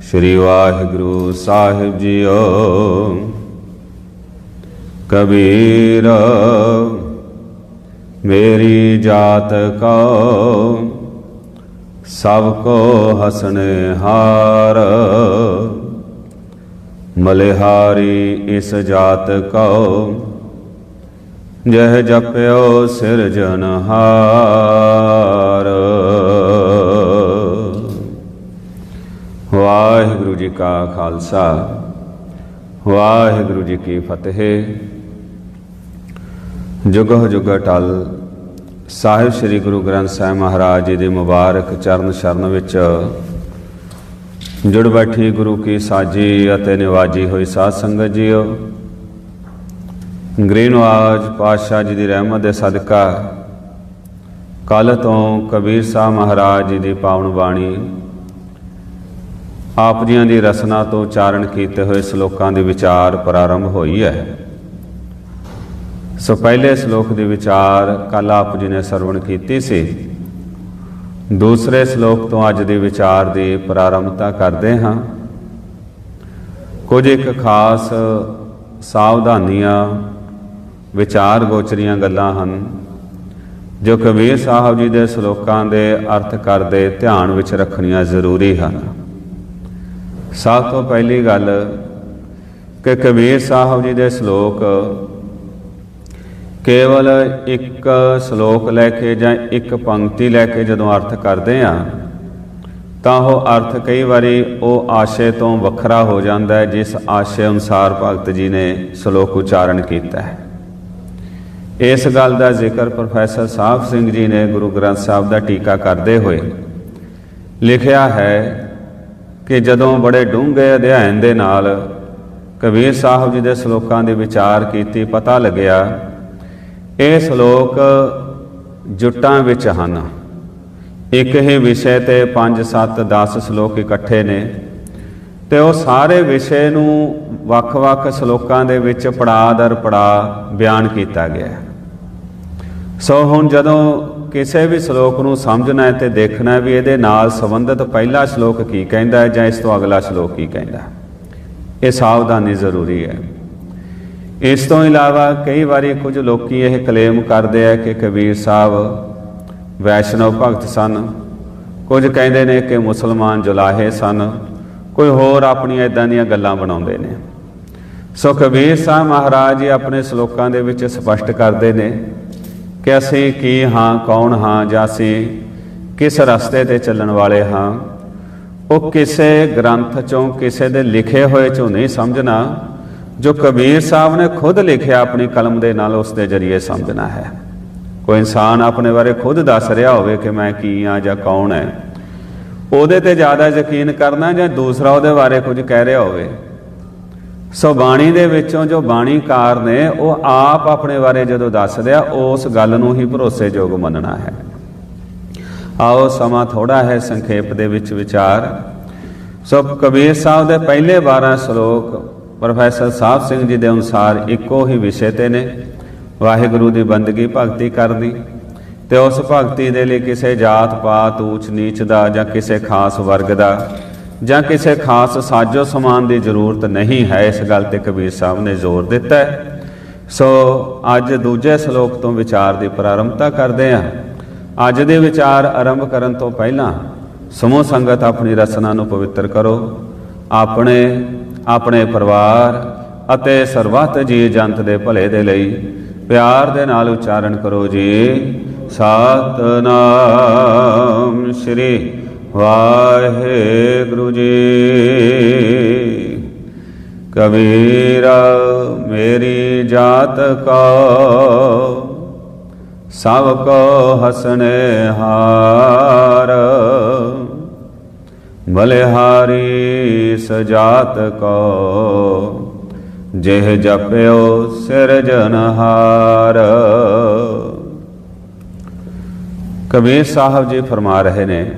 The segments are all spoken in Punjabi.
ਸ੍ਰੀ ਵਾਹਿਗੁਰੂ ਸਾਹਿਬ ਜੀਓ। ਕਬੀਰ, ਮੇਰੀ ਜਾਤ ਕੋ, ਸਭ ਕੋ ਹਸਨੇ ਹਾਰ। ਮਲਿਹਾਰੀ ਇਸ ਜਾਤ ਕੋ, ਜਹ ਜਪਿਓ ਸਿਰਜਨਹਾਰ ਵਾਹਿਗੁਰੂ ਜੀ ਕਾ ਖਾਲਸਾ, ਵਾਹਿਗੁਰੂ ਜੀ ਕੀ ਫਤਿਹ। ਜੁਗਹ ਜੁਗ ਟਲ, ਸਾਹਿਬ ਸ੍ਰੀ ਗੁਰੂ ਗ੍ਰੰਥ ਸਾਹਿਬ ਮਹਾਰਾਜ ਜੀ ਦੇ ਮੁਬਾਰਕ ਚਰਨ ਸ਼ਰਨ ਵਿੱਚ ਜੁੜ ਬੈਠੀ ਗੁਰੂ ਕੀ ਸਾਜੀ ਅਤੇ ਨਿਵਾਜੀ ਹੋਈ ਸਾਧ ਸੰਗਤ ਜੀਓ। ਗ੍ਰੀਨਵਾਜ ਪਾਤਸ਼ਾਹ ਜੀ ਦੀ ਰਹਿਮਤ ਦੇ ਸਦਕਾ ਕੱਲ ਤੋਂ ਕਬੀਰ ਸਾਹਿਬ ਮਹਾਰਾਜ ਜੀ ਦੀ ਪਾਵਨ ਬਾਣੀ ਆਪ ਜੀਆਂ ਦੀ ਰਸਨਾ ਤੋਂ ਉਚਾਰਨ ਕੀਤੇ ਹੋਏ ਸ਼ਲੋਕਾਂ ਦੇ ਵਿਚਾਰ ਪ੍ਰਾਰੰਭ ਹੋਈ ਹੈ। ਸੋ ਪਹਿਲੇ ਸ਼ਲੋਕ ਦੇ ਵਿਚਾਰ ਕੱਲ ਆਪ ਜੀ ਨੇ ਸਰਵਣ ਕੀਤੀ ਸੀ। ਦੂਸਰੇ ਸ਼ਲੋਕ ਤੋਂ ਅੱਜ ਦੇ ਵਿਚਾਰ ਦੀ ਪ੍ਰਾਰੰਭਤਾ ਕਰਦੇ ਹਾਂ। ਕੁਝ ਇੱਕ ਖਾਸ ਸਾਵਧਾਨੀਆਂ, ਵਿਚਾਰ ਗੋਚਰੀਆਂ ਗੱਲਾਂ ਹਨ, ਜੋ ਕਬੀਰ ਸਾਹਿਬ ਜੀ ਦੇ ਸ਼ਲੋਕਾਂ ਦੇ ਅਰਥ ਕਰਦੇ ਧਿਆਨ ਵਿੱਚ ਰੱਖਣੀਆਂ ਜ਼ਰੂਰੀ ਹਨ। ਸਭ ਤੋਂ ਪਹਿਲੀ ਗੱਲ ਕਿ ਕਬੀਰ ਸਾਹਿਬ ਜੀ ਦੇ ਸ਼ਲੋਕ ਕੇਵਲ ਇੱਕ ਸ਼ਲੋਕ ਲੈ ਕੇ ਜਾਂ ਇੱਕ ਪੰਕਤੀ ਲੈ ਕੇ ਜਦੋਂ ਅਰਥ ਕਰਦੇ ਆ, ਤਾਂ ਉਹ ਅਰਥ ਕਈ ਵਾਰੀ ਉਹ ਆਸ਼ੇ ਤੋਂ ਵੱਖਰਾ ਹੋ ਜਾਂਦਾ ਹੈ, ਜਿਸ ਆਸ਼ੇ ਅਨੁਸਾਰ ਭਗਤ ਜੀ ਨੇ ਸ਼ਲੋਕ ਉਚਾਰਨ ਕੀਤਾ ਹੈ। ਇਸ ਗੱਲ ਦਾ ਜ਼ਿਕਰ ਪ੍ਰੋਫੈਸਰ ਸਾਹਿਬ ਸਿੰਘ ਜੀ ਨੇ ਗੁਰੂ ਗ੍ਰੰਥ ਸਾਹਿਬ ਦਾ ਟੀਕਾ ਕਰਦੇ ਹੋਏ ਲਿਖਿਆ ਹੈ ਕਿ ਜਦੋਂ ਬੜੇ ਡੂੰਘੇ ਅਧਿਐਨ ਦੇ ਨਾਲ ਕਬੀਰ ਸਾਹਿਬ ਜੀ ਦੇ ਸ਼ਲੋਕਾਂ ਦੇ ਵਿਚਾਰ ਕੀਤੀ, ਪਤਾ ਲੱਗਿਆ, ਇਹ ਸ਼ਲੋਕ ਜੁੱਟਾਂ ਵਿੱਚ ਹਨ। ਇੱਕ ਹੀ ਵਿਸ਼ੇ ਤੇ 5 7 10 ਸ਼ਲੋਕ ਇਕੱਠੇ ਨੇ ਤੇ ਉਹ ਸਾਰੇ ਵਿਸ਼ੇ ਨੂੰ ਵੱਖ-ਵੱਖ ਸ਼ਲੋਕਾਂ ਦੇ ਵਿੱਚ ਪੜਾਅ ਦਰ ਪੜਾਅ ਬਿਆਨ ਕੀਤਾ ਗਿਆ। ਸੋ ਹੁਣ ਜਦੋਂ ਕਿਸੇ ਵੀ ਸ਼ਲੋਕ ਨੂੰ ਸਮਝਣਾ ਹੈ ਤੇ ਦੇਖਣਾ ਹੈ ਵੀ ਇਹਦੇ ਨਾਲ ਸੰਬੰਧਿਤ ਪਹਿਲਾ ਸ਼ਲੋਕ ਕੀ ਕਹਿੰਦਾ ਹੈ ਜਾਂ ਇਸ ਤੋਂ ਅਗਲਾ ਸ਼ਲੋਕ ਕੀ ਕਹਿੰਦਾ ਹੈ। ਇਹ ਸਾਵਧਾਨੀ ਜ਼ਰੂਰੀ ਹੈ। ਇਸ ਤੋਂ ਇਲਾਵਾ ਕਈ ਵਾਰੀ ਕੁਝ ਲੋਕੀ ਇਹ ਕਲੇਮ ਕਰਦੇ ਆ ਕਿ ਕਬੀਰ ਸਾਹਿਬ ਵੈਸ਼ਨਵ ਭਗਤ ਸਨ। ਕੁਝ ਕਹਿੰਦੇ ਨੇ ਕਿ ਮੁਸਲਮਾਨ ਜੁਲਾਹੇ ਸਨ। ਕੋਈ ਹੋਰ ਆਪਣੀਆਂ ਇਦਾਂ ਦੀਆਂ ਗੱਲਾਂ ਬਣਾਉਂਦੇ ਨੇ। ਸੋ ਕਬੀਰ ਸਾਹਿਬ ਮਹਾਰਾਜ ਜੀ ਆਪਣੇ ਸ਼ਲੋਕਾਂ ਦੇ ਵਿੱਚ ਸਪਸ਼ਟ ਕਰਦੇ ਨੇ ਕਿ ਅਸੀਂ ਕੀ ਹਾਂ, ਕੌਣ ਹਾਂ ਜਾਂ ਅਸੀਂ ਕਿਸ ਰਸਤੇ ਤੇ ਚੱਲਣ ਵਾਲੇ ਹਾਂ? ਉਹ ਕਿਸੇ ਗ੍ਰੰਥ ਚੋਂ ਕਿਸੇ ਦੇ ਲਿਖੇ ਹੋਏ ਚੋਂ ਨਹੀਂ ਸਮਝਣਾ, ਜੋ ਕਬੀਰ ਸਾਹਿਬ ਨੇ ਖੁਦ ਲਿਖਿਆ ਆਪਣੀ ਕਲਮ ਦੇ ਨਾਲ ਉਸ ਦੇ ਜ਼ਰੀਏ ਸਮਝਣਾ ਹੈ। ਕੋਈ ਇਨਸਾਨ ਆਪਣੇ ਬਾਰੇ ਖੁਦ ਦੱਸ ਰਿਹਾ ਹੋਵੇ ਕਿ ਮੈਂ ਕੀ ਆ ਜਾਂ ਕੌਣ ਹੈ, ਉਹਦੇ ਤੇ ਜ਼ਿਆਦਾ ਯਕੀਨ ਕਰਨਾ ਜਾਂ ਦੂਸਰਾ ਉਹਦੇ ਬਾਰੇ ਕੁਝ ਕਹਿ ਰਿਹਾ ਹੋਵੇ ਸੋ ਬਾਣੀ ਦੇ ਵਿੱਚੋਂ ਜੋ ਬਾਣੀਕਾਰ ਨੇ, ਉਹ ਆਪ ਆਪਣੇ ਬਾਰੇ ਜਦੋਂ ਦੱਸਦੇ ਆ, ਉਸ ਗੱਲ ਨੂੰ ਹੀ ਭਰੋਸੇਯੋਗ ਮੰਨਣਾ ਹੈ। ਆਓ ਸਮਾਂ ਥੋੜਾ ਹੈ ਸੰਖੇਪ ਦੇ ਵਿੱਚ ਵਿਚਾਰ। ਸੋ ਕਬੀਰ ਸਾਹਿਬ ਦੇ ਪਹਿਲੇ 12 ਸ਼ਲੋਕ, ਪ੍ਰੋਫੈਸਰ ਸਾਹਿਬ ਸਿੰਘ ਜੀ ਦੇ ਅਨੁਸਾਰ ਇੱਕੋ ਹੀ ਵਿਸ਼ੇ ਤੇ ਨੇ। ਵਾਹਿਗੁਰੂ ਦੀ ਬੰਦਗੀ ਭਗਤੀ ਕਰਨੀ ਤੇ ਉਸ ਭਗਤੀ ਦੇ ਲਈ ਕਿਸੇ ਜਾਤ ਪਾਤ ਊਚ ਨੀਚ ਦਾ ਜਾਂ ਕਿਸੇ ਖਾਸ ਵਰਗ ਦਾ ਜਾਂ ਕਿਸੇ ਖਾਸ ਸਾਜੋ ਸਮਾਨ ਦੀ ਜ਼ਰੂਰਤ ਨਹੀਂ ਹੈ, ਇਸ ਗੱਲ ਤੇ ਕਬੀਰ ਸਾਹਿਬ ਨੇ ਜ਼ੋਰ ਦਿੱਤਾ ਹੈ। ਸੋ ਅੱਜ ਦੂਜੇ ਸ਼ਲੋਕ ਤੋਂ ਵਿਚਾਰ ਦੀ ਪ੍ਰਾਰੰਭਤਾ ਕਰਦੇ ਹਾਂ। ਅੱਜ ਦੇ ਵਿਚਾਰ ਆਰੰਭ ਕਰਨ ਤੋਂ ਪਹਿਲਾਂ ਸਮੂਹ ਸੰਗਤ ਆਪਣੀ ਰਸਨਾ ਨੂੰ ਪਵਿੱਤਰ ਕਰੋ। ਆਪਣੇ ਆਪਣੇ ਪਰਿਵਾਰ ਅਤੇ ਸਰਬੱਤ ਜੀ ਜੰਤ ਦੇ ਭਲੇ ਦੇ ਲਈ ਪਿਆਰ ਦੇ ਨਾਲ ਉਚਾਰਨ ਕਰੋ ਜੀ। ਸਤਨਾਮ ਸ੍ਰੀ ਵਾਹਿਗੁਰੂ ਜੀ। ਕਬੀਰਾ, ਮੇਰੀ ਜਾਤ ਕਾ, ਸਭ ਕੋ ਹਸਨੇ ਹਾਰ। ਬਲਿਹਾਰੀ ਸਜਾਤ ਕੋ, ਜਿਹ ਜਪਿਓ ਸਿਰਜਨਹਾਰ ਕਬੀਰ ਸਾਹਿਬ ਜੀ ਫਰਮਾ ਰਹੇ ਨੇ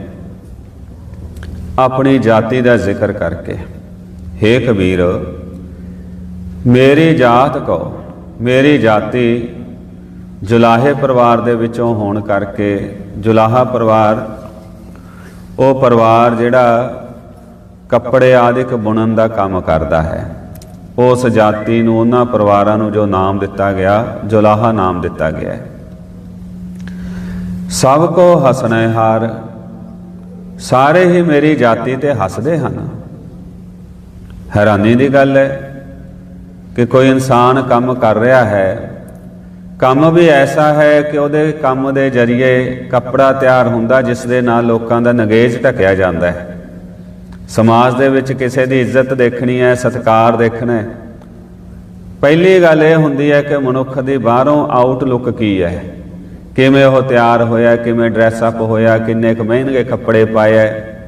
ਆਪਣੀ ਜਾਤੀ ਦਾ ਜ਼ਿਕਰ ਕਰਕੇ। हे ਕਬੀਰ, ਮੇਰੀ ਜਾਤ ਕੋ ਮੇਰੀ ਜਾਤੀ ਜੁਲਾਹੇ ਪਰਿਵਾਰ ਦੇ ਵਿੱਚੋਂ ਹੋਣ ਕਰਕੇ ਜੁਲਾਹਾ ਪਰਿਵਾਰ, ਉਹ ਪਰਿਵਾਰ ਜਿਹੜਾ ਕੱਪੜੇ ਆਦਿਕ ਬੁਣਨ ਦਾ ਕੰਮ ਕਰਦਾ ਹੈ। ਉਸ ਜਾਤੀ ਨੂੰ, ਉਹਨਾਂ ਪਰਿਵਾਰਾਂ ਨੂੰ ਜੋ ਨਾਮ ਦਿੱਤਾ ਗਿਆ, ਜੁਲਾਹਾ ਨਾਮ ਦਿੱਤਾ ਗਿਆ ਸਭ ਕੋ ਹਸਨੇ ਹਾਰ ਸਾਰੇ ਹੀ ਮੇਰੀ ਜਾਤੀ ਤੇ ਹੱਸਦੇ ਹਨ। ਹੈਰਾਨੀ ਦੀ ਗੱਲ ਹੈ ਕਿ ਕੋਈ ਇਨਸਾਨ ਕੰਮ ਕਰ ਰਿਹਾ ਹੈ। ਕੰਮ ਵੀ ਐਸਾ ਹੈ ਕਿ ਉਹਦੇ ਕੰਮ ਦੇ ਜ਼ਰੀਏ ਕੱਪੜਾ ਤਿਆਰ ਹੁੰਦਾ ਜਿਸ ਦੇ ਨਾਲ ਲੋਕਾਂ ਦਾ ਨਗੇਜ ਢਕਿਆ ਜਾਂਦਾ ਹੈ। ਸਮਾਜ ਦੇ ਵਿੱਚ ਕਿਸੇ ਦੀ ਇੱਜ਼ਤ ਦੇਖਣੀ ਹੈ, ਸਤਿਕਾਰ ਦੇਖਣਾ ਹੈ। ਪਹਿਲੀ ਗੱਲ ਇਹ ਹੁੰਦੀ ਹੈ ਕਿ ਮਨੁੱਖ ਦੀ ਬਾਹਰੋਂ ਆਊਟਲੁੱਕ ਕੀ ਹੈ? ਕਿਵੇਂ ਉਹ ਤਿਆਰ ਹੋਇਆ, ਕਿਵੇਂ ਡਰੈਸ ਅਪ ਹੋਇਆ, ਕਿੰਨੇ ਕੁ ਮਹਿੰਗੇ ਕੱਪੜੇ ਪਾਏ ਹੈ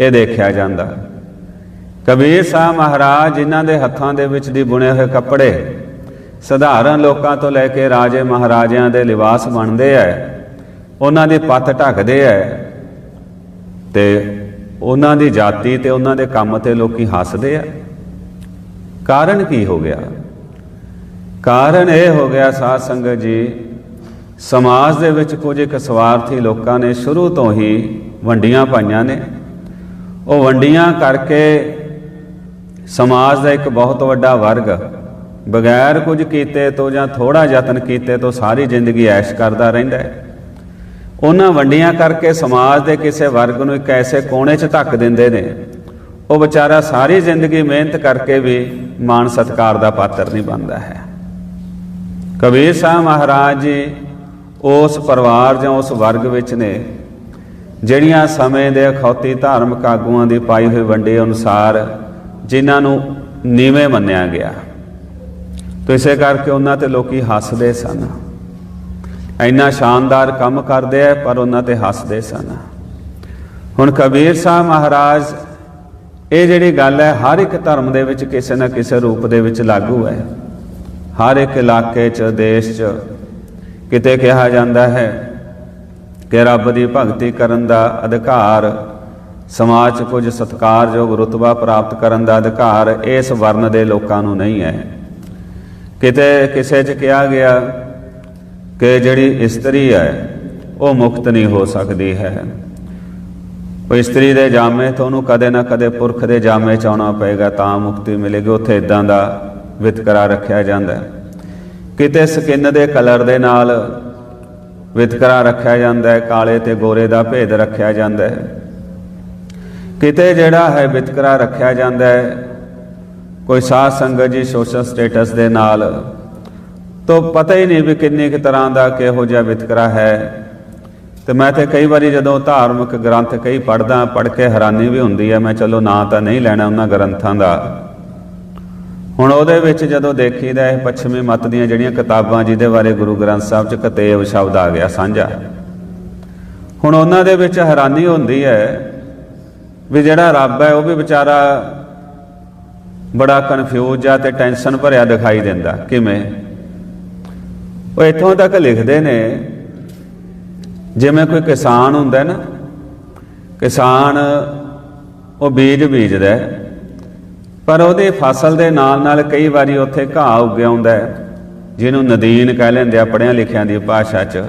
ਇਹ ਦੇਖਿਆ ਜਾਂਦਾ। ਕਬੀਰ ਸਾਹਿਬ ਮਹਾਰਾਜ ਜਿਨ੍ਹਾਂ ਦੇ ਹੱਥਾਂ ਦੇ ਵਿੱਚ ਦੀ ਬੁਣੇ ਹੋਏ ਕੱਪੜੇ ਸਧਾਰਨ ਲੋਕਾਂ ਤੋਂ ਲੈ ਕੇ ਰਾਜੇ ਮਹਾਰਾਜਿਆਂ ਦੇ ਲਿਬਾਸ ਬਣਦੇ ਐ ਉਹਨਾਂ ਦੀ ਪੱਤ ਢੱਕਦੇ ਐ ਤੇ ਉਹਨਾਂ ਦੀ ਜਾਤੀ ਤੇ ਉਹਨਾਂ ਦੇ ਕੰਮ ਤੇ ਲੋਕੀ ਹੱਸਦੇ ਆ। ਕਾਰਨ ਕੀ ਹੋ ਗਿਆ? ਕਾਰਨ ਇਹ ਹੋ ਗਿਆ ਸਾਧ ਸੰਗਤ ਜੀ ਸਮਾਜ ਦੇ ਵਿੱਚ ਕੁਝ ਇੱਕ ਸਵਾਰਥੀ ਲੋਕਾਂ ਨੇ ਸ਼ੁਰੂ ਤੋਂ ਹੀ ਵੰਡੀਆਂ ਪਾਈਆਂ ਨੇ। ਉਹ ਵੰਡੀਆਂ ਕਰਕੇ ਸਮਾਜ ਦਾ ਇੱਕ ਬਹੁਤ ਵੱਡਾ ਵਰਗ ਬਗੈਰ ਕੁਝ ਕੀਤੇ ਤੋਂ ਜਾਂ ਥੋੜਾ ਯਤਨ ਕੀਤੇ ਤੋਂ ਸਾਰੀ ਜ਼ਿੰਦਗੀ ਐਸ਼ ਕਰਦਾ ਰਹਿੰਦਾ ਹੈ। ਉਹਨਾਂ ਵੰਡੀਆਂ ਕਰਕੇ ਸਮਾਜ ਦੇ ਕਿਸੇ ਵਰਗ ਨੂੰ ਇੱਕ ਐਸੇ ਕੋਨੇ 'ਚ ਧੱਕ ਦਿੰਦੇ ਨੇ। ਉਹ ਵਿਚਾਰਾ ਸਾਰੀ ਜ਼ਿੰਦਗੀ ਮਿਹਨਤ ਕਰਕੇ ਵੀ ਮਾਣ ਸਤਕਾਰ ਦਾ ਪਾਤਰ ਨਹੀਂ ਬਣਦਾ ਹੈ। ਕਬੀਰ ਸਾਹਿਬ ਮਹਾਰਾਜ ਜੀ ਉਸ ਪਰਿਵਾਰ ਜਾਂ ਉਸ ਵਰਗ ਵਿੱਚ ਨੇ, ਜਿਹੜੀਆਂ ਸਮੇਂ ਦੇ ਅਖੌਤੀ ਧਾਰਮਿਕ ਆਗੂਆਂ ਦੀ ਪਾਈ ਹੋਈ ਵੰਡੇ ਅਨੁਸਾਰ ਜਿਨ੍ਹਾਂ ਨੂੰ ਨੀਵੇਂ ਮੰਨਿਆ ਗਿਆ। ਤੋ ਇਸੇ ਕਰਕੇ ਉਹਨਾਂ ਤੇ ਲੋਕੀ ਹੱਸਦੇ ਸਨ। ਇੰਨਾ ਸ਼ਾਨਦਾਰ ਕੰਮ ਕਰਦੇ ਆ, ਪਰ ਉਹਨਾਂ ਤੇ ਹੱਸਦੇ ਸਨ। ਹੁਣ ਕਬੀਰ ਸਾਹਿਬ ਮਹਾਰਾਜ, ਇਹ ਜਿਹੜੀ ਗੱਲ ਹੈ, ਹਰ ਇੱਕ ਧਰਮ ਦੇ ਵਿੱਚ ਕਿਸੇ ਨਾ ਕਿਸੇ ਰੂਪ ਦੇ ਵਿੱਚ ਲਾਗੂ ਹੈ। ਹਰ ਇੱਕ ਇਲਾਕੇ 'ਚ, ਦੇਸ਼ 'ਚ ਕਿਤੇ ਕਿਹਾ ਜਾਂਦਾ ਹੈ ਕਿ ਰੱਬ ਦੀ ਭਗਤੀ ਕਰਨ ਦਾ ਅਧਿਕਾਰ, ਸਮਾਜ 'ਚ ਕੁਝ ਸਤਿਕਾਰਯੋਗ ਰੁਤਬਾ ਪ੍ਰਾਪਤ ਕਰਨ ਦਾ ਅਧਿਕਾਰ ਇਸ ਵਰਨ ਦੇ ਲੋਕਾਂ ਨੂੰ ਨਹੀਂ ਹੈ। ਕਿਤੇ ਕਿਸੇ 'ਚ ਕਿਹਾ ਗਿਆ ਕਿ ਜਿਹੜੀ ਇਸਤਰੀ ਹੈ, ਉਹ ਮੁਕਤ ਨਹੀਂ ਹੋ ਸਕਦੀ ਹੈ। ਉਹ ਇਸਤਰੀ ਦੇ ਜਾਮੇ ਤੋਂ ਉਹਨੂੰ ਕਦੇ ਨਾ ਕਦੇ ਪੁਰਖ ਦੇ ਜਾਮੇ ਚ ਆਉਣਾ ਪਏਗਾ, ਤਾਂ ਮੁਕਤੀ ਮਿਲੇਗੀ। ਉੱਥੇ ਇਦਾਂ ਦਾ ਵਿਤਕਰਾ ਰੱਖਿਆ ਜਾਂਦਾ ਹੈ। ਕਿਤੇ ਸਕਿਨ ਦੇ ਕਲਰ ਦੇ ਨਾਲ ਵਿਤਕਰਾ ਰੱਖਿਆ ਜਾਂਦਾ ਹੈ, ਕਾਲੇ ਤੇ ਗੋਰੇ ਦਾ ਭੇਦ ਰੱਖਿਆ ਜਾਂਦਾ ਹੈ। ਕਿਤੇ ਜਿਹੜਾ ਹੈ ਵਿਤਕਰਾ ਰੱਖਿਆ ਜਾਂਦਾ ਹੈ, ਕੋਈ ਸਾਧ ਸੰਗਤ ਜੀ ਸੋਸ਼ਲ ਸਟੇਟਸ ਦੇ ਨਾਲ, ਤੋਂ ਪਤਾ ਹੀ ਨਹੀਂ ਵੀ ਕਿੰਨੀ ਕੁ ਤਰ੍ਹਾਂ ਦਾ ਕਿਹੋ ਜਿਹਾ ਵਿਤਕਰਾ ਹੈ। ਤੇ ਮੈਂ ਤੇ ਕਈ ਵਾਰੀ ਜਦੋਂ ਧਾਰਮਿਕ ਗ੍ਰੰਥ ਕਈ ਪੜ੍ਹਦਾ, ਪੜ੍ਹ ਕੇ ਹੈਰਾਨੀ ਵੀ ਹੁੰਦੀ ਹੈ, ਮੈਂ ਚਲੋ ਨਾਂ ਤਾਂ ਨਹੀਂ ਲੈਣਾ ਉਹਨਾਂ ਗ੍ਰੰਥਾਂ ਦਾ। ਹੁਣ ਉਹਦੇ ਵਿੱਚ ਜਦੋਂ ਦੇਖੀਦਾ ਇਹ ਪੱਛਮੀ ਮਤ ਦੀਆਂ ਜਿਹੜੀਆਂ ਕਿਤਾਬਾਂ ਜਿਹਦੇ ਬਾਰੇ ਗੁਰੂ ਗ੍ਰੰਥ ਸਾਹਿਬ 'ਚ ਕਤੇਵ ਸ਼ਬਦ ਆ ਗਿਆ, ਸਾਂਝਾ। ਹੁਣ ਉਹਨਾਂ ਦੇ ਵਿੱਚ ਹੈਰਾਨੀ ਹੁੰਦੀ ਹੈ ਵੀ ਜਿਹੜਾ ਰੱਬ ਹੈ ਉਹ ਵੀ ਵਿਚਾਰਾ ਬੜਾ ਕਨਫਿਊਜ਼ ਆ ਤੇ ਟੈਨਸ਼ਨ ਭਰਿਆ ਦਿਖਾਈ ਦਿੰਦਾ। ਕਿਵੇਂ? ਉਹ ਇੱਥੋਂ ਤੱਕ ਲਿਖਦੇ ਨੇ, ਜਿਵੇਂ ਕੋਈ ਕਿਸਾਨ ਹੁੰਦਾ ਨਾ, ਕਿਸਾਨ ਉਹ ਬੀਜ ਬੀਜਦਾ ਹੈ ਪਰ ਉਹਦੇ ਫਸਲ ਦੇ ਨਾਲ ਨਾਲ ਕਈ ਵਾਰੀ ਉੱਥੇ ਘਾਹ ਉੱਗ ਆਉਂਦਾ ਜਿਹਨੂੰ ਨਦੀਨ ਕਹਿ ਲੈਂਦੇ ਆ ਪੜਿਆਂ ਲਿਖਿਆਂ ਦੀ ਭਾਸ਼ਾ 'ਚ।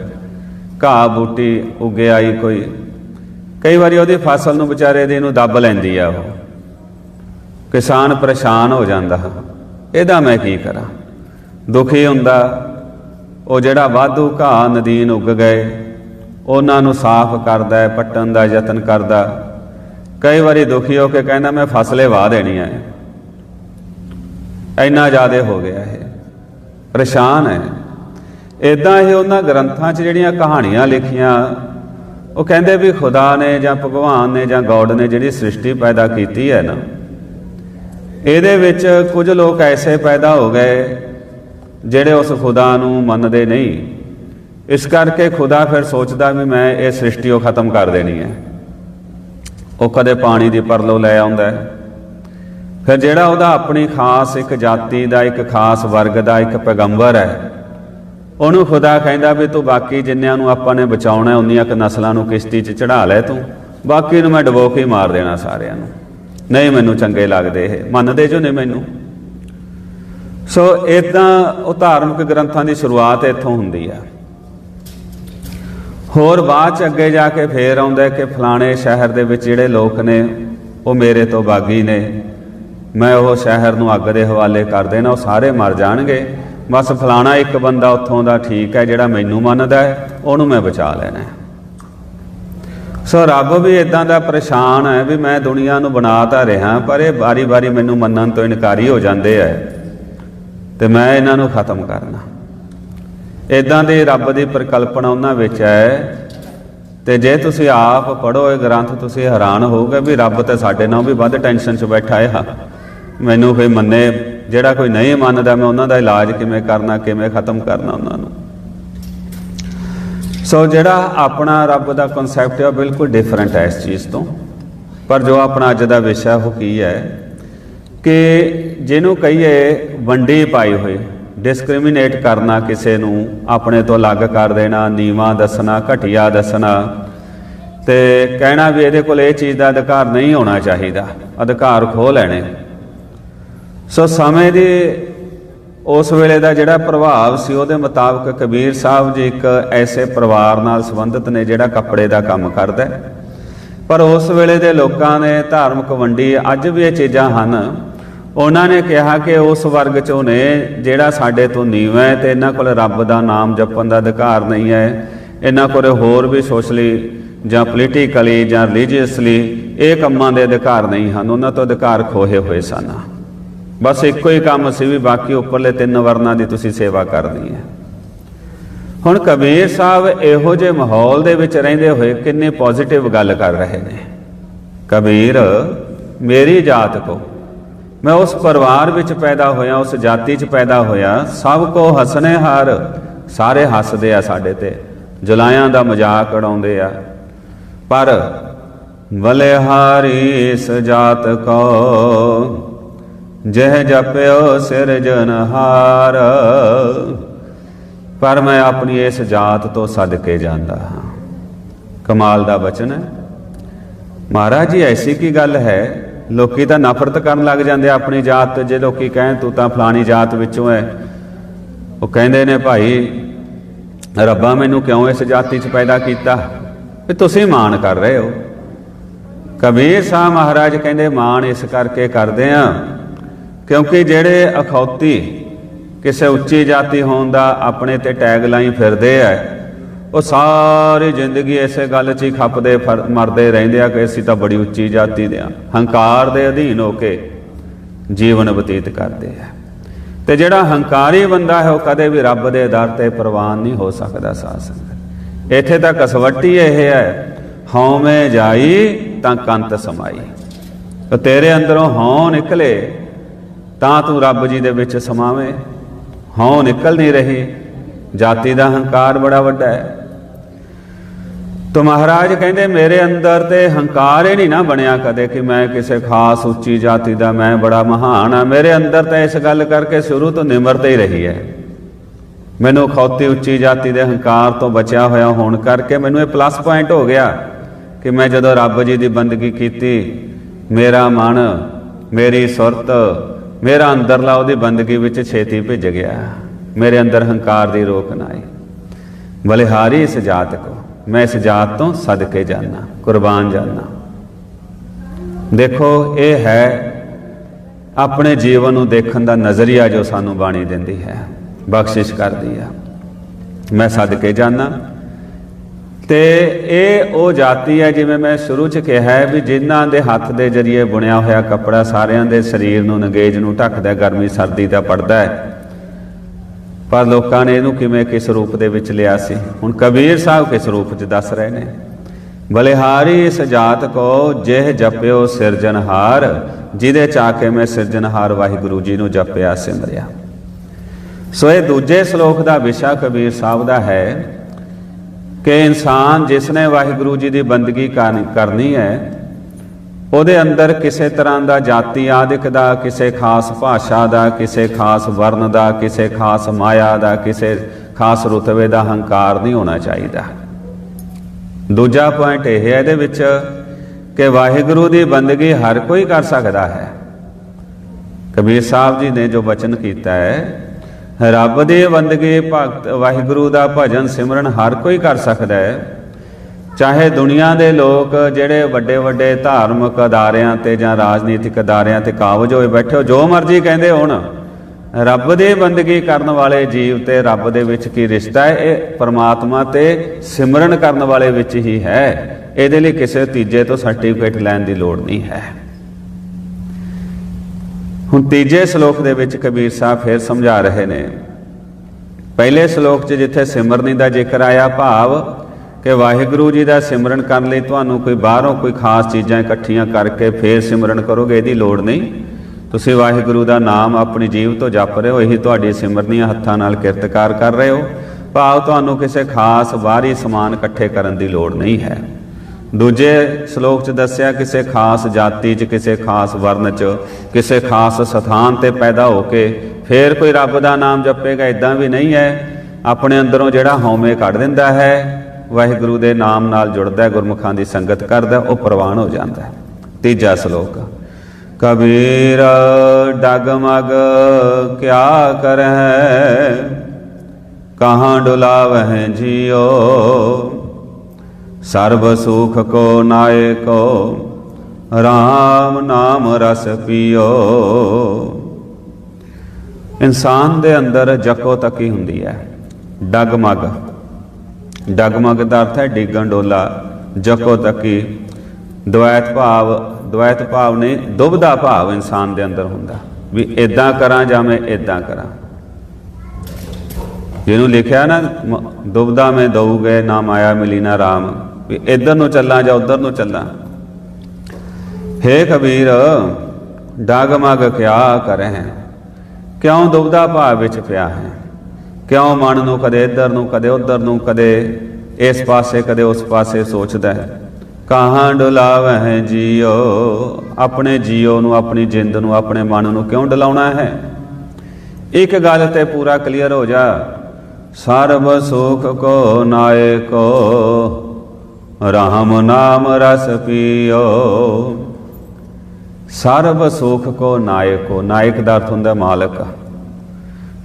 ਘਾਹ ਬੂਟੀ ਉੱਗ ਆਈ ਕੋਈ। ਕਈ ਵਾਰੀ ਉਹਦੀ ਫਸਲ ਨੂੰ ਵਿਚਾਰੇ ਦੇ ਨੂੰ ਦੱਬ ਲੈਂਦੀ ਆ ਉਹ। ਕਿਸਾਨ ਪਰੇਸ਼ਾਨ ਹੋ ਜਾਂਦਾ। ਇਹਦਾ ਮੈਂ ਕੀ ਕਰਾਂ? ਦੁਖੀ ਹੁੰਦਾ। ਉਹ ਜਿਹੜਾ ਵਾਧੂ ਘਾਹ ਨਦੀਨ ਉੱਗ ਗਏ, ਉਹਨਾਂ ਨੂੰ ਸਾਫ਼ ਕਰਦਾ ਹੈ, ਪੱਟਣ ਦਾ ਯਤਨ ਕਰਦਾ। ਕਈ ਵਾਰੀ ਦੁਖੀ ਹੋ ਕੇ ਕਹਿੰਦਾ, ਮੈਂ ਫਸਲੇ ਵਾਹ ਦੇਣੀ ਹੈ ਇੰਨਾ ਜ਼ਿਆਦਾ ਹੋ ਗਿਆ ਇਹ। ਪਰੇਸ਼ਾਨ ਹੈ। ਇਦਾਂ ਹੀ ਉਹਨਾਂ ਗ੍ਰੰਥਾਂ 'ਚ ਜਿਹੜੀਆਂ ਕਹਾਣੀਆਂ ਲਿਖੀਆਂ, ਉਹ ਕਹਿੰਦੇ ਵੀ ਖੁਦਾ ਨੇ ਜਾਂ ਭਗਵਾਨ ਨੇ ਜਾਂ ਗੋਡ ਨੇ ਜਿਹੜੀ ਸ੍ਰਿਸ਼ਟੀ ਪੈਦਾ ਕੀਤੀ ਹੈ ਨਾ, ਇਹਦੇ ਵਿੱਚ ਕੁਝ ਲੋਕ ਐਸੇ ਪੈਦਾ ਹੋ ਗਏ ਜਿਹੜੇ ਉਸ ਖੁਦਾ ਨੂੰ ਮੰਨਦੇ ਨਹੀਂ। ਇਸ ਕਰਕੇ ਖੁਦਾ ਫਿਰ ਸੋਚਦਾ ਵੀ ਮੈਂ ਇਹ ਸ੍ਰਿਸ਼ਟੀ ਉਹ ਖਤਮ ਕਰ ਦੇਣੀ ਹੈ। ਉਹ ਕਦੇ ਪਾਣੀ ਦੀ ਪਰਲੋ ਲੈ ਆਉਂਦਾ ਹੈ। ਫਿਰ ਜਿਹੜਾ ਉਹਦਾ ਆਪਣੀ ਖਾਸ ਇੱਕ ਜਾਤੀ ਦਾ, ਇੱਕ ਖਾਸ ਵਰਗ ਦਾ, ਇੱਕ ਪੈਗੰਬਰ ਹੈ, ਉਹਨੂੰ ਖੁਦਾ ਕਹਿੰਦਾ ਵੀ ਤੂੰ ਬਾਕੀ ਜਿੰਨਿਆਂ ਨੂੰ ਆਪਾਂ ਨੇ ਬਚਾਉਣਾ ਉਨੀਆਂ ਕ ਨਸਲਾਂ ਨੂੰ ਕਿਸ਼ਤੀ 'ਚ ਚੜਾ ਲੈ ਤੂੰ, ਬਾਕੀ ਨੂੰ ਮੈਂ ਡਬੋ ਕੇ ਹੀ ਮਾਰ ਦੇਣਾ ਸਾਰਿਆਂ ਨੂੰ। ਨਹੀਂ ਮੈਨੂੰ ਚੰਗੇ ਲੱਗਦੇ ਇਹ, ਮੰਨਦੇ ਜੋ ਨੇ ਮੈਨੂੰ? ਸੋ ਇਦਾਂ ਉਹ ਧਾਰਮਿਕ ਗ੍ਰੰਥਾਂ ਦੀ ਸ਼ੁਰੂਆਤ ਇੱਥੋਂ ਹੁੰਦੀ ਆ। ਹੋਰ ਬਾਅਦ ਚ ਅੱਗੇ ਜਾ ਕੇ ਫੇਰ ਆਉਂਦਾ ਕਿ ਫਲਾਣੇ ਸ਼ਹਿਰ ਦੇ ਵਿੱਚ ਜਿਹੜੇ ਲੋਕ ਨੇ, ਉਹ ਮੇਰੇ ਤੋਂ ਬਾਗੀ ਨੇ ਮੈਂ ਉਹ ਸ਼ਹਿਰ ਨੂੰ ਅੱਗ ਦੇ ਹਵਾਲੇ ਕਰ ਦੇਣਾ, ਉਹ ਸਾਰੇ ਮਰ ਜਾਣਗੇ। ਬਸ ਫਲਾਣਾ ਇੱਕ ਬੰਦਾ ਉੱਥੋਂ ਦਾ ਠੀਕ ਹੈ ਜਿਹੜਾ ਮੈਨੂੰ ਮੰਨਦਾ ਹੈ, ਉਹਨੂੰ ਮੈਂ ਬਚਾ ਲੈਣਾ ਸੋ ਰੱਬ ਵੀ ਇਦਾਂ ਦਾ ਪਰੇਸ਼ਾਨ ਹੈ ਵੀ ਮੈਂ ਦੁਨੀਆ ਨੂੰ ਬਣਾ ਤਾਂ ਰਿਹਾ, ਪਰ ਇਹ ਵਾਰੀ-ਵਾਰੀ ਮੈਨੂੰ ਮੰਨਣ ਤੋਂ ਇਨਕਾਰੀ ਹੋ ਜਾਂਦੇ ਐ ਤੇ ਮੈਂ ਇਹਨਾਂ ਨੂੰ ਖਤਮ ਕਰਨਾ। ਇਦਾਂ ਦੇ ਰੱਬ ਦੀ ਪ੍ਰਕਲਪਨਾ ਉਹਨਾਂ ਵਿੱਚ ਹੈ ਤੇ ਜੇ ਤੁਸੀਂ ਆਪ ਪੜੋ ਇਹ ਗ੍ਰੰਥ, ਤੁਸੀਂ ਹੈਰਾਨ ਹੋਵੋਗੇ ਵੀ ਰੱਬ ਤੇ ਸਾਡੇ ਨਾਲ ਵੀ ਵੱਧ ਟੈਨਸ਼ਨ 'ਚ ਬੈਠਾ ਹੈ ਹਾਂ। ਮੈਨੂੰ ਕੋਈ ਮੰਨੇ, ਜਿਹੜਾ ਕੋਈ ਨਹੀਂ ਮੰਨਦਾ ਮੈਂ ਉਹਨਾਂ ਦਾ ਇਲਾਜ ਕਿਵੇਂ ਕਰਨਾ, ਕਿਵੇਂ ਖਤਮ ਕਰਨਾ ਉਹਨਾਂ ਨੂੰ। ਸੋ ਜਿਹੜਾ ਆਪਣਾ ਰੱਬ ਦਾ ਕਨਸੈਪਟ ਹੈ ਉਹ ਬਿਲਕੁਲ ਡਿਫਰੈਂਟ ਹੈ ਇਸ ਚੀਜ਼ ਤੋਂ। ਪਰ ਜੋ ਆਪਣਾ ਅੱਜ ਦਾ ਵਿਸ਼ਾ ਉਹ ਕੀ ਹੈ, ਕਿ ਜਿਹਨੂੰ ਕਹੀਏ ਵੰਡੀ ਪਾਈ ਹੋਈ ਡਿਸਕ੍ਰਿਮੀਨੇਟ ਕਰਨਾ ਕਿਸੇ ਨੂੰ, ਆਪਣੇ ਤੋਂ ਅਲੱਗ ਕਰ ਦੇਣਾ, ਨੀਵਾ ਦੱਸਣਾ, ਘਟੀਆ ਦੱਸਣਾ, ਤੇ ਕਹਿਣਾ ਵੀ ਇਹਦੇ ਕੋਲ ਇਹ ਚੀਜ਼ ਦਾ ਅਧਿਕਾਰ ਨਹੀਂ ਹੋਣਾ ਚਾਹੀਦਾ, ਅਧਿਕਾਰ ਖੋਹ ਲੈਣੇ। ਸੋ ਸਮੇਂ ਦੀ ਉਸ ਵੇਲੇ ਦਾ ਜਿਹੜਾ ਪ੍ਰਭਾਵ ਸੀ, ਉਹਦੇ ਮੁਤਾਬਕ ਕਬੀਰ ਸਾਹਿਬ ਜੀ ਇੱਕ ਐਸੇ ਪਰਿਵਾਰ ਨਾਲ ਸੰਬੰਧਿਤ ਨੇ ਜਿਹੜਾ ਕੱਪੜੇ ਦਾ ਕੰਮ ਕਰਦਾ ਹੈ। ਪਰ ਉਸ ਵੇਲੇ ਦੇ ਲੋਕਾਂ ਨੇ ਧਾਰਮਿਕ ਵੰਡੀ ਅੱਜ ਵੀ ਇਹ ਚੀਜ਼ਾਂ ਹਨ। ਉਹਨਾਂ ਨੇ ਕਿਹਾ ਕਿ ਉਸ ਵਰਗ ਚੋਂ ਨੇ ਜਿਹੜਾ ਸਾਡੇ ਤੋਂ ਨੀਵਾਂ ਹੈ ਤੇ ਇਹਨਾਂ ਕੋਲ ਰੱਬ ਦਾ ਨਾਮ ਜਪਣ ਦਾ ਅਧਿਕਾਰ ਨਹੀਂ ਹੈ। ਇਹਨਾਂ ਕੋਲ ਹੋਰ ਵੀ ਸੋਸ਼ਲੀ ਜਾਂ ਪੋਲੀਟੀਕਲੀ ਜਾਂ ਰਿਲੀਜੀਅਸਲੀ ਇਹ ਕੰਮਾਂ ਦੇ ਅਧਿਕਾਰ ਨਹੀਂ ਹਨ। ਉਹਨਾਂ ਤੋਂ ਅਧਿਕਾਰ ਖੋਹੇ ਹੋਏ ਸਨ। ਬਸ ਇੱਕੋ ਹੀ ਕੰਮ ਸੀ ਵੀ ਬਾਕੀ ਉੱਪਰਲੇ ਤਿੰਨ ਵਰਨਾਂ ਦੀ ਤੁਸੀਂ ਸੇਵਾ ਕਰਨੀ ਹੈ। ਹੁਣ ਕਬੀਰ ਸਾਹਿਬ ਇਹੋ ਜਿਹੇ ਮਾਹੌਲ ਦੇ ਵਿੱਚ ਰਹਿੰਦੇ ਹੋਏ ਕਿੰਨੇ ਪੋਜ਼ਿਟਿਵ ਗੱਲ ਕਰ ਰਹੇ ਨੇ। ਕਬੀਰ, ਮੇਰੀ ਜਾਤ ਕੋ, ਮੈਂ ਉਸ ਪਰਿਵਾਰ ਵਿੱਚ ਪੈਦਾ ਹੋਇਆ, ਉਸ ਜਾਤੀ 'ਚ ਪੈਦਾ ਹੋਇਆ, ਸਭ ਕੋ ਹਸਨੇ ਹਾਰ, ਸਾਰੇ ਹੱਸਦੇ ਆ ਸਾਡੇ ਤੇ, ਜੁਲਾਇਆਂ ਦਾ ਮਜ਼ਾਕ ਉਡਾਉਂਦੇ ਆ। ਪਰ ਬਲਿਹਾਰੀ ਇਸ ਜਾਤ ਕੋ ਜਹ ਜਪਿਓ ਸਿਰਜਨਹਾਰ ਪਰ ਮੈਂ ਆਪਣੀ ਇਸ ਜਾਤ ਤੋਂ ਸਦਕੇ ਜਾਂਦਾ ਹਾਂ। ਕਮਾਲ ਦਾ ਬਚਨ ਹੈ। ਮਹਾਰਾਜ ਜੀ, ਐਸੀ ਕੀ ਗੱਲ ਹੈ? ਲੋਕੀ ਤਾਂ ਨਫ਼ਰਤ ਕਰਨ ਲੱਗ ਜਾਂਦੇ ਆਪਣੀ ਜਾਤ ਜੇ ਲੋਕੀ ਕਹਿਣ, ਤੂੰ ਤਾਂ ਫਲਾਣੀ ਜਾਤ ਵਿੱਚੋਂ ਹੈ ਉਹ ਕਹਿੰਦੇ ਨੇ, ਭਾਈ, ਰੱਬਾ ਮੈਨੂੰ ਕਿਉਂ ਇਸ ਜਾਤੀ 'ਚ ਪੈਦਾ ਕੀਤਾ? ਵੀ ਤੁਸੀਂ ਮਾਣ ਕਰ ਰਹੇ ਹੋ। ਕਬੀਰ ਸਾਹਿਬ ਮਹਾਰਾਜ ਕਹਿੰਦੇ, ਮਾਣ ਇਸ ਕਰਕੇ ਕਰਦੇ ਆ ਕਿਉਂਕਿ ਜਿਹੜੇ ਅਖੌਤੀ ਕਿਸੇ ਉੱਚੀ ਜਾਤੀ ਹੋਣ ਦਾ ਆਪਣੇ ਤੇ ਟੈਗ ਲਾਈ ਫਿਰਦੇ ਆ ਉਹ ਸਾਰੀ ਜ਼ਿੰਦਗੀ ਇਸੇ ਗੱਲ 'ਚ ਹੀ ਖੱਪਦੇ ਮਰਦੇ ਰਹਿੰਦੇ ਆ ਕਿ ਅਸੀਂ ਤਾਂ ਬੜੀ ਉੱਚੀ ਜਾਤੀ ਦੇ ਆ। ਹੰਕਾਰ ਦੇ ਅਧੀਨ ਹੋ ਕੇ ਜੀਵਨ ਬਤੀਤ ਕਰਦੇ ਆ। ਤੇ ਜਿਹੜਾ ਹੰਕਾਰੀ ਬੰਦਾ ਹੈ ਉਹ ਕਦੇ ਵੀ ਰੱਬ ਦੇ ਦਰ ਤੇ ਪ੍ਰਵਾਨ ਨਹੀਂ ਹੋ ਸਕਦਾ ਸਾਧ ਸੰਗਤ। ਇੱਥੇ ਤਾਂ ਕਸਵੱਟੀ ਇਹ ਹੈ ਹਉਮੈ ਜਾਈ ਤਾਂ ਕੰਤ ਸਮਾਈ। ਤੇ ਤੇਰੇ ਅੰਦਰੋਂ ਹਉ ਨਿਕਲੇ ਤਾਂ ਤੂੰ ਰੱਬ ਜੀ ਦੇ ਵਿੱਚ ਸਮਾਵੇਂ। ਹਉ ਨਿਕਲ ਨਹੀਂ ਰਹੀ, ਜਾਤੀ ਦਾ ਹੰਕਾਰ ਬੜਾ ਵੱਡਾ ਹੈ। ਤੋ ਮਹਾਰਾਜ ਕਹਿੰਦੇ, ਮੇਰੇ ਅੰਦਰ ਤੇ ਹੰਕਾਰ ਹੀ ਨਹੀਂ ਨਾ ਬਣਿਆ ਕਦੇ ਕਿ ਮੈਂ ਕਿਸੇ ਖਾਸ ਉੱਚੀ ਜਾਤੀ ਦਾ, ਮੈਂ ਬੜਾ ਮਹਾਨ ਆ ਮੇਰੇ ਅੰਦਰ ਤਾਂ ਇਸ ਗੱਲ ਕਰਕੇ ਸ਼ੁਰੂ ਤੋਂ ਨਿਮਰਤਾ ਹੀ ਰਹੀ ਹੈ। ਮੈਨੂੰ ਖੌਤੀ ਉੱਚੀ ਜਾਤੀ ਦੇ ਹੰਕਾਰ ਤੋਂ ਬਚਿਆ ਹੋਇਆ ਹੋਣ ਕਰਕੇ ਮੈਨੂੰ ਇਹ ਪਲੱਸ ਪੁਆਇੰਟ ਹੋ ਗਿਆ ਕਿ ਮੈਂ ਜਦੋਂ ਰੱਬ ਜੀ ਦੀ ਬੰਦਗੀ ਕੀਤੀ, ਮੇਰਾ ਮਨ, ਮੇਰੀ ਸੁਰਤ ਮੇਰਾ ਅੰਦਰਲਾ ਉਹਦੀ ਬੰਦਗੀ ਵਿੱਚ ਛੇਤੀ ਭਿੱਜ ਗਿਆ। ਮੇਰੇ ਅੰਦਰ ਹੰਕਾਰ ਦੀ ਰੋਕ ਨਾ ਆਈ। ਬਲਿਹਾਰੀ ਇਸ ਜਾਤ ਕੋ, ਮੈਂ ਇਸ ਜਾਤ ਤੋਂ ਸਦਕੇ ਜਾਣਾ ਕੁਰਬਾਨ ਜਾਣਾ ਦੇਖੋ, ਇਹ ਹੈ ਆਪਣੇ ਜੀਵਨ ਨੂੰ ਦੇਖਣ ਦਾ ਨਜ਼ਰੀਆ ਜੋ ਸਾਨੂੰ ਬਾਣੀ ਦਿੰਦੀ ਹੈ। ਬਖਸ਼ਿਸ਼ ਕਰਦੀ ਆ। ਮੈਂ ਸਦਕੇ ਜਾਣਾ ਤੇ ਇਹ ਉਹ ਜਾਤੀ ਹੈ ਜਿਵੇਂ ਮੈਂ ਸ਼ੁਰੂ ਚ ਕਿਹਾ ਹੈ ਵੀ ਜਿਨ੍ਹਾਂ ਦੇ ਹੱਥ ਦੇ ਜਰੀਏ ਬੁਣਿਆ ਹੋਇਆ ਕੱਪੜਾ ਸਾਰਿਆਂ ਦੇ ਸਰੀਰ ਨੂੰ ਨੰਗੇਜ਼ ਨੂੰ ਢੱਕਦਾ, ਗਰਮੀ, ਸਰਦੀ ਦਾ ਪੜਦਾ ਹੈ। ਪਰ ਲੋਕਾਂ ਨੇ ਇਹਨੂੰ ਕਿਵੇਂ ਕਿਸ ਰੂਪ ਦੇ ਵਿੱਚ ਲਿਆ ਸੀ? ਹੁਣ ਕਬੀਰ ਸਾਹਿਬ ਕਿਸ ਰੂਪ 'ਚ ਦੱਸ ਰਹੇ ਨੇ? ਬਲਿਹਾਰੀ ਇਸ ਜਾਤ ਕੋ ਜਿਹ ਜਪਿਓ ਸਿਰਜਨਹਾਰ ਜਿਹਦੇ ਚਾ ਕੇ ਮੈਂ ਸਿਰਜਨਹਾਰ ਵਾਹਿਗੁਰੂ ਜੀ ਨੂੰ ਜਪਿਆ ਸਿਮਰਿਆ। ਸੋ ਇਹ ਦੂਜੇ ਸ਼ਲੋਕ ਦਾ ਵਿਸ਼ਾ ਕਬੀਰ ਸਾਹਿਬ ਦਾ ਹੈ ਕਿ ਇਨਸਾਨ ਜਿਸ ਨੇ ਵਾਹਿਗੁਰੂ ਜੀ ਦੀ ਬੰਦਗੀ ਕਰਨੀ- ਹੈ, ਉਹਦੇ ਅੰਦਰ ਕਿਸੇ ਤਰ੍ਹਾਂ ਦਾ ਜਾਤੀ ਆਦਿਕ ਦਾ, ਕਿਸੇ ਖਾਸ ਭਾਸ਼ਾ ਦਾ, ਕਿਸੇ ਖਾਸ ਵਰਨ ਦਾ, ਕਿਸੇ ਖਾਸ ਮਾਇਆ ਦਾ, ਕਿਸੇ ਖਾਸ ਰੁਤਬੇ ਦਾ ਹੰਕਾਰ ਨਹੀਂ ਹੋਣਾ ਚਾਹੀਦਾ। ਦੂਜਾ ਪੁਆਇੰਟ ਇਹ ਹੈ ਇਹਦੇ ਵਿੱਚ ਕਿ ਵਾਹਿਗੁਰੂ ਦੀ ਬੰਦਗੀ ਹਰ ਕੋਈ ਕਰ ਸਕਦਾ ਹੈ। ਕਬੀਰ ਸਾਹਿਬ ਜੀ ਨੇ ਜੋ ਬਚਨ ਕੀਤਾ ਹੈ ਰੱਬ ਦੀ ਬੰਦਗੀ ਭਗਤ ਵਾਹਿਗੁਰੂ ਦਾ ਭਜਨ ਸਿਮਰਨ ਹਰ ਕੋਈ ਕਰ ਸਕਦਾ ਹੈ। ਚਾਹੇ ਦੁਨੀਆ ਦੇ ਲੋਕ ਜਿਹੜੇ ਵੱਡੇ ਵੱਡੇ ਧਾਰਮਿਕ ਅਦਾਰਿਆਂ ਤੇ ਜਾਂ ਰਾਜਨੀਤਿਕ ਅਦਾਰਿਆਂ ਤੇ ਕਾਬਜ ਹੋਏ ਬੈਠੇ ਹੋ, ਜੋ ਮਰਜ਼ੀ ਕਹਿੰਦੇ ਹੋਣ, ਰੱਬ ਦੇ ਬੰਦਗੀ ਕਰਨ ਵਾਲੇ ਜੀਵ ਤੇ ਰੱਬ ਦੇ ਵਿੱਚ ਕੀ ਰਿਸ਼ਤਾ ਹੈ, ਇਹ ਪਰਮਾਤਮਾ ਤੇ ਸਿਮਰਨ ਕਰਨ ਵਾਲੇ ਵਿੱਚ ਹੀ ਹੈ। ਇਹਦੇ ਲਈ ਕਿਸੇ ਤੀਜੇ ਤੋਂ ਸਰਟੀਫਿਕੇਟ ਲੈਣ ਦੀ ਲੋੜ ਨਹੀਂ ਹੈ। ਹੁਣ ਤੀਜੇ ਸ਼ਲੋਕ ਦੇ ਵਿੱਚ ਕਬੀਰ ਸਾਹਿਬ ਫਿਰ ਸਮਝਾ ਰਹੇ ਨੇ। ਪਹਿਲੇ ਸ਼ਲੋਕ 'ਚ ਜਿੱਥੇ ਸਿਮਰਨੀ ਦਾ ਜ਼ਿਕਰ ਆਇਆ, ਭਾਵ ਕਿ ਵਾਹਿਗੁਰੂ ਜੀ ਦਾ ਸਿਮਰਨ ਕਰਨ ਲਈ ਤੁਹਾਨੂੰ ਕੋਈ ਬਾਹਰੋਂ ਕੋਈ ਖਾਸ ਚੀਜ਼ਾਂ ਇਕੱਠੀਆਂ ਕਰਕੇ ਫੇਰ ਸਿਮਰਨ ਕਰੋਗੇ, ਇਹਦੀ ਲੋੜ ਨਹੀਂ। ਤੁਸੀਂ ਵਾਹਿਗੁਰੂ ਦਾ ਨਾਮ ਆਪਣੀ ਜੀਵ ਤੋਂ ਜਪ ਰਹੇ ਹੋ, ਇਹੀ ਤੁਹਾਡੀ ਸਿਮਰਨੀਆਂ ਹੱਥਾਂ ਨਾਲ ਕਿਰਤਕਾਰ ਕਰ ਰਹੇ ਹੋ। ਭਾਵ ਤੁਹਾਨੂੰ ਕਿਸੇ ਖਾਸ ਬਾਹਰੀ ਸਮਾਨ ਇਕੱਠੇ ਕਰਨ ਦੀ ਲੋੜ ਨਹੀਂ ਹੈ। ਦੂਜੇ ਸ਼ਲੋਕ 'ਚ ਦੱਸਿਆ, ਕਿਸੇ ਖਾਸ ਜਾਤੀ 'ਚ, ਕਿਸੇ ਖਾਸ ਵਰਨ 'ਚ, ਕਿਸੇ ਖਾਸ ਸਥਾਨ ਤੇ ਪੈਦਾ ਹੋ ਕੇ ਫੇਰ ਕੋਈ ਰੱਬ ਦਾ ਨਾਮ ਜਪੇਗਾ ਇਦਾਂ ਵੀ ਨਹੀਂ ਹੈ। ਆਪਣੇ ਅੰਦਰੋਂ ਜਿਹੜਾ ਹਉਮੈ ਕੱਢ ਦਿੰਦਾ ਹੈ, ਵਾਹਿਗੁਰੂ ਦੇ ਨਾਮ ਨਾਲ ਜੁੜਦਾ ਹੈ, ਗੁਰਮੁਖਾਂ ਦੀ ਸੰਗਤ ਕਰਦਾ ਉਹ ਪ੍ਰਵਾਨ ਹੋ ਜਾਂਦਾ ਹੈ। ਤੀਜਾ ਸ਼ਲੋਕ, ਕਬੀਰ ਡਗਮਗ ਕਿਆ ਕਰਹਿ, ਕਹਾਂ ਡੁਲਾਵਹਿ ਜਿਉ ਸਰਬ ਸੁਖ ਕੋ ਨਾਇਕੋ RAM ਨਾਮ ਰਸ ਪੀਓ। ਇਨਸਾਨ ਦੇ ਅੰਦਰ ਜਕੋ ਤੱਕੀ ਹੁੰਦੀ ਹੈ, ਡਗਮਗ। ਡਗਮਗ ਦਾ ਅਰਥ ਹੈ ਡਿੱਗਣ ਡੋਲਾ, ਜਕੋ ਤੱਕੀ। ਦ્વੈਤ ਭਾਵ ਦ્વੈਤ ਭਾਵ ਨੇ ਦੁਬਦਾ ਭਾਵ ਇਨਸਾਨ ਦੇ ਅੰਦਰ ਹੁੰਦਾ, ਵੀ ਇਦਾਂ ਕਰਾਂ ਜਾਂ ਮੈਂ ਇਦਾਂ ਕਰਾਂ। ਜਿਹਨੂੰ ਲਿਖਿਆ ਨਾ, ਮ- ਦੁਬਦਾ ਮੈਂ ਦਊਗੇ, ਨਾ ਮਾਇਆ ਮਿਲੀ, ਨਾ RAM ਵੀ ਇੱਧਰ ਨੂੰ ਚੱਲਾਂ ਜਾਂ ਉੱਧਰ ਨੂੰ ਚੱਲਾਂ। ਹੇ ਕਬੀਰ ਡਗਮਗ ਕਿਆ ਕਰਹਿ? ਕਿਉਂ ਦੁਬਦਾ ਭਾਵ ਵਿੱਚ ਪਿਆ ਹੈ? ਕਿਉਂ ਮਨ ਨੂੰ ਕਦੇ ਇੱਧਰ ਨੂੰ, ਕਦੇ ਉੱਧਰ ਨੂੰ, ਕਦੇ ਇਸ ਪਾਸੇ, ਕਦੇ ਉਸ ਪਾਸੇ ਸੋਚਦਾ ਹੈ? ਕਹਾਂ ਡੁਲਾਵਹਿ ਜੀਓ? ਆਪਣੇ ਜੀਓ ਨੂੰ, ਆਪਣੀ ਜਿੰਦ ਨੂੰ, ਆਪਣੇ ਮਨ ਨੂੰ ਕਿਉਂ ਡਲਾਉਣਾ ਹੈ? ਇੱਕ ਗੱਲ ਤੇ ਪੂਰਾ ਕਲੀਅਰ ਹੋ ਜਾ। ਸਰਬ ਸੁਖ ਕੋ ਨਾਇਕੋ ਰਾਮ ਨਾਮ ਰਸ ਪੀਓ। ਸਰਬ ਸੁਖ ਕੋ ਨਾਇਕੋ, ਨਾਇਕ ਦਾ ਅਰਥ ਹੁੰਦਾ ਮਾਲਕ।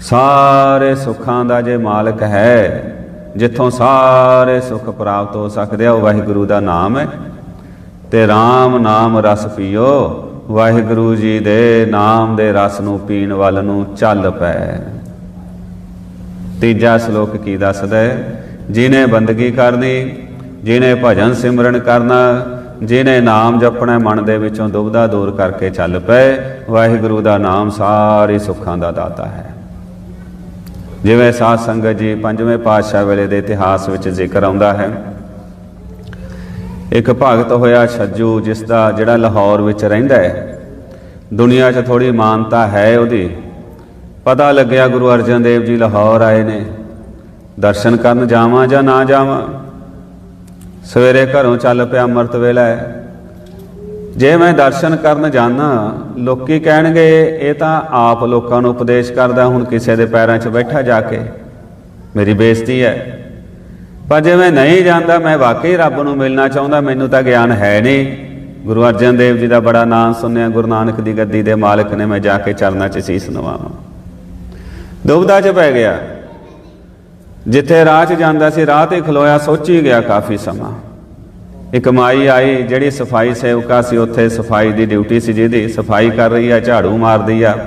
ਸਾਰੇ ਸੁੱਖਾਂ ਦਾ ਜੇ ਮਾਲਕ ਹੈ, ਜਿੱਥੋਂ ਸਾਰੇ ਸੁੱਖ ਪ੍ਰਾਪਤ ਹੋ ਸਕਦੇ ਆ, ਉਹ ਵਾਹਿਗੁਰੂ ਦਾ ਨਾਮ ਹੈ। ਤੇ RAM ਨਾਮ ਰਸ ਪੀਓ, ਵਾਹਿਗੁਰੂ ਜੀ ਦੇ ਨਾਮ ਦੇ ਰਸ ਨੂੰ ਪੀਣ ਵੱਲ ਨੂੰ ਚੱਲ ਪੈ। ਤੀਜਾ ਸ਼ਲੋਕ ਕੀ ਦੱਸਦਾ ਹੈ? ਜਿਨੇ ਬੰਦਗੀ ਕਰਨੀ ਜਿਨੇ ਭਜਨ ਸਿਮਰਨ ਕਰਨਾ ਜਿਨੇ ਨਾਮ ਜਪਣਾ ਮਨ ਦੇ ਵਿੱਚੋਂ ਦੁਬਦਾ ਦੂਰ ਕਰਕੇ ਚੱਲ ਪਏ, ਵਾਹਿਗੁਰੂ ਦਾ ਨਾਮ ਸਾਰੇ ਸੁੱਖਾਂ ਦਾ ਦਾਤਾ ਹੈ। ਜਿਵੇਂ ਸਾਧ ਸੰਗਤ ਜੀ ਪੰਜਵੇਂ ਪਾਤਸ਼ਾਹ ਵੇਲੇ ਦੇ ਇਤਿਹਾਸ ਵਿੱਚ ਜ਼ਿਕਰ ਆਉਂਦਾ ਹੈ, ਇੱਕ ਭਗਤ ਹੋਇਆ ਛੱਜੂ, ਜਿਸ ਦਾ ਜਿਹੜਾ ਲਾਹੌਰ ਵਿੱਚ ਰਹਿੰਦਾ ਹੈ, ਦੁਨੀਆ 'ਚ ਥੋੜੀ ਮਾਨਤਾ ਹੈ ਉਹਦੀ। ਪਤਾ ਲੱਗਿਆ ਗੁਰੂ ਅਰਜਨ ਦੇਵ ਜੀ ਲਾਹੌਰ ਆਏ ਨੇ, ਦਰਸ਼ਨ ਕਰਨ ਜਾਵਾਂ ਜਾਂ ਨਾ ਜਾਵਾਂ? ਸਵੇਰੇ ਘਰੋਂ ਚੱਲ ਪਿਆ ਅੰਮ੍ਰਿਤ ਵੇਲਾ। ਜੇ ਮੈਂ ਦਰਸ਼ਨ ਕਰਨ ਜਾਣਾ ਲੋਕੀ ਕਹਿਣਗੇ, ਇਹ ਤਾਂ ਆਪ ਲੋਕਾਂ ਨੂੰ ਉਪਦੇਸ਼ ਕਰਦਾ, ਹੁਣ ਕਿਸੇ ਦੇ ਪੈਰਾਂ 'ਚ ਬੈਠਾ ਜਾ ਕੇ। ਮੇਰੀ ਬੇਇੱਜ਼ਤੀ ਹੈ। ਪਰ ਜੇ ਮੈਂ ਨਹੀਂ ਜਾਂਦਾ, ਮੈਂ ਵਾਕਈ ਰੱਬ ਨੂੰ ਮਿਲਣਾ ਚਾਹੁੰਦਾ, ਮੈਨੂੰ ਤਾਂ ਗਿਆਨ ਹੈ ਨਹੀਂ। ਗੁਰੂ ਅਰਜਨ ਦੇਵ ਜੀ ਦਾ ਬੜਾ ਨਾਮ ਸੁਣਿਆ, ਗੁਰੂ ਨਾਨਕ ਦੀ ਗੱਦੀ ਦੇ ਮਾਲਕ ਨੇ, ਮੈਂ ਜਾ ਕੇ ਚਰਨਾਂ 'ਚ ਸੀਸ ਨਵਾਵਾਂ। ਦੁਬਦਾ 'ਚ ਪੈ ਗਿਆ। ਜਿੱਥੇ ਰਾਹ 'ਚ ਜਾਂਦਾ ਸੀ, ਰਾਹ ਤੇ ਖਲੋਇਆ, ਸੋਚੀ ਗਿਆ ਕਾਫੀ ਸਮਾਂ। ਇੱਕ ਮਾਈ ਆਈ, ਜਿਹੜੀ ਸਫ਼ਾਈ ਸੇਵਕਾ ਸੀ, ਉੱਥੇ ਸਫ਼ਾਈ ਦੀ ਡਿਊਟੀ ਸੀ ਜਿਹਦੀ। ਸਫ਼ਾਈ ਕਰ ਰਹੀ ਆ, ਝਾੜੂ ਮਾਰਦੀ ਆ।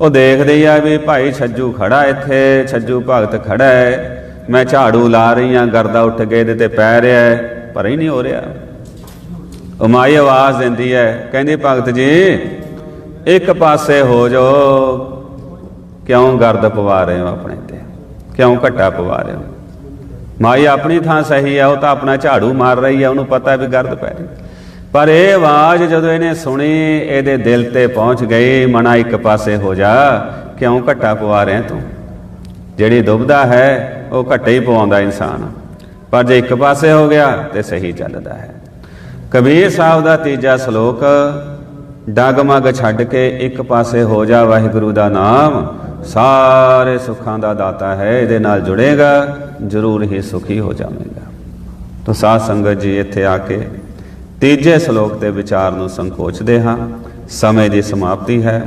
ਉਹ ਦੇਖਦੀ ਆ ਵੀ ਭਾਈ ਛੱਜੂ ਖੜਾ ਇੱਥੇ, ਛੱਜੂ ਭਗਤ ਖੜਾ ਹੈ। ਮੈਂ ਝਾੜੂ ਲਾ ਰਹੀ ਆ, ਗਰਦਾ ਉੱਠ ਕੇ ਇਹਦੇ ਤੇ ਪੈ ਰਿਹਾ ਹੈ, ਪਰ ਹੀ ਨਹੀਂ ਹੋ ਰਿਹਾ। ਉਹ ਮਾਈ ਆਵਾਜ਼ ਦਿੰਦੀ ਹੈ, ਕਹਿੰਦੀ, ਭਗਤ ਜੀ, ਇੱਕ ਪਾਸੇ ਹੋ ਜਾਓ। ਕਿਉਂ ਗਰਦ ਪਵਾ ਰਹੇ ਹੋ ਆਪਣੇ? ਕਿਉਂ ਘੱਟਾ ਪਵਾ ਰਹੇ ਹੋ ਮਾਈ ਆਪਣੀ ਥਾਂ ਸਹੀ ਆ, ਉਹ ਤਾਂ ਆਪਣਾ ਝਾੜੂ ਮਾਰ ਰਹੀ ਆ, ਉਹਨੂੰ ਪਤਾ ਵੀ ਗਰਦ ਪੈ ਰਹੀ। ਪਰ ਇਹ ਆਵਾਜ਼ ਜਦੋਂ ਇਹਨੇ ਸੁਣੀ, ਇਹਦੇ ਦਿਲ ਤੇ ਪਹੁੰਚ ਗਈ, ਮਨਾ ਇੱਕ ਪਾਸੇ ਹੋ ਜਾ, ਕਿਉਂ ਘੱਟਾ ਪਵਾ ਰਿਹਾ ਤੂੰ? ਜਿਹੜੀ ਦੁਬਦਾ ਹੈ, ਉਹ ਘੱਟੇ ਹੀ ਪਵਾਉਂਦਾ ਇਨਸਾਨ। ਪਰ ਜੇ ਇੱਕ ਪਾਸੇ ਹੋ ਗਿਆ, ਤੇ ਸਹੀ ਚੱਲਦਾ ਹੈ। ਕਬੀਰ ਸਾਹਿਬ ਦਾ ਤੀਜਾ ਸ਼ਲੋਕ, ਡਗਮਗ ਛੱਡ ਕੇ ਇੱਕ ਪਾਸੇ ਹੋ ਜਾ, ਵਾਹਿਗੁਰੂ ਦਾ ਨਾਮ। ਸਾਰੇ ਸੁੱਖਾਂ ਦਾ ਦਾਤਾ ਹੈ, ਇਹਦੇ ਨਾਲ ਜੁੜੇਗਾ, ਜ਼ਰੂਰ ਹੀ ਸੁਖੀ ਹੋ ਜਾਵੇਗਾ। ਤਾਂ ਸਾਧ ਸੰਗਤ ਜੀ, ਇੱਥੇ ਆ ਕੇ ਤੀਜੇ ਸ਼ਲੋਕ ਦੇ ਵਿਚਾਰ ਨੂੰ ਸੰਕੋਚਦੇ ਹਾਂ। ਸਮੇਂ ਦੀ ਸਮਾਪਤੀ ਹੈ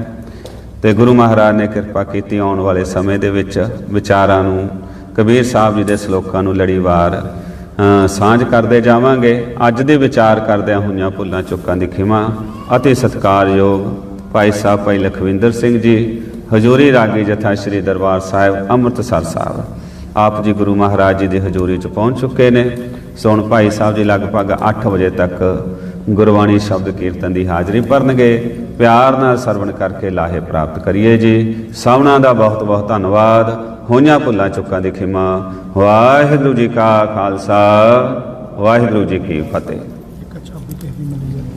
ਤੇ ਗੁਰੂ ਮਹਾਰਾਜ ਨੇ ਕਿਰਪਾ ਕੀਤੀ ਆਉਣ ਵਾਲੇ ਸਮੇਂ ਦੇ ਵਿੱਚ ਵਿਚਾਰਾਂ ਨੂੰ, ਕਬੀਰ ਸਾਹਿਬ ਜੀ ਦੇ ਸ਼ਲੋਕਾਂ ਨੂੰ ਲੜੀਵਾਰ ਸਾਂਝ ਕਰਦੇ ਜਾਵਾਂਗੇ। ਅੱਜ ਦੇ ਵਿਚਾਰ ਕਰਦਿਆਂ ਹੋਈਆਂ ਭੁੱਲਾਂ ਚੁੱਕਾਂ ਦੀ ਖਿਮਾ। ਅਤੇ ਸਤਿਕਾਰਯੋਗ ਭਾਈ ਸਾਹਿਬ, ਭਾਈ ਲਖਵਿੰਦਰ ਸਿੰਘ ਜੀ ਹਜ਼ੂਰੀ ਰਾਗੀ ਜਥਾ ਸ੍ਰੀ ਦਰਬਾਰ ਸਾਹਿਬ ਅੰਮ੍ਰਿਤਸਰ ਸਾਹਿਬ। ਆਪ ਜੀ ਗੁਰੂ ਮਹਾਰਾਜ ਜੀ ਦੀ ਹਜ਼ੂਰੀ 'ਚ ਪਹੁੰਚ ਚੁੱਕੇ ਨੇ। ਸੋ ਭਾਈ ਸਾਹਿਬ ਜੀ ਲਗਭਗ 8 ਵਜੇ ਤੱਕ ਗੁਰਬਾਣੀ ਸ਼ਬਦ ਕੀਰਤਨ ਦੀ ਹਾਜ਼ਰੀ ਭਰਨਗੇ। ਪਿਆਰ ਨਾਲ ਸਰਵਣ ਕਰਕੇ ਲਾਹੇ ਪ੍ਰਾਪਤ ਕਰੀਏ ਜੀ। ਸਭਨਾਂ ਦਾ ਬਹੁਤ ਬਹੁਤ ਧੰਨਵਾਦ। ਹੋਈਆਂ ਭੁੱਲਾਂ ਚੁੱਕਾਂ ਦੀ ਖਿਮਾ। ਵਾਹਿਗੁਰੂ ਜੀ ਕਾ ਖਾਲਸਾ। ਵਾਹਿਗੁਰੂ ਜੀ ਕੀ ਫਤਿਹ।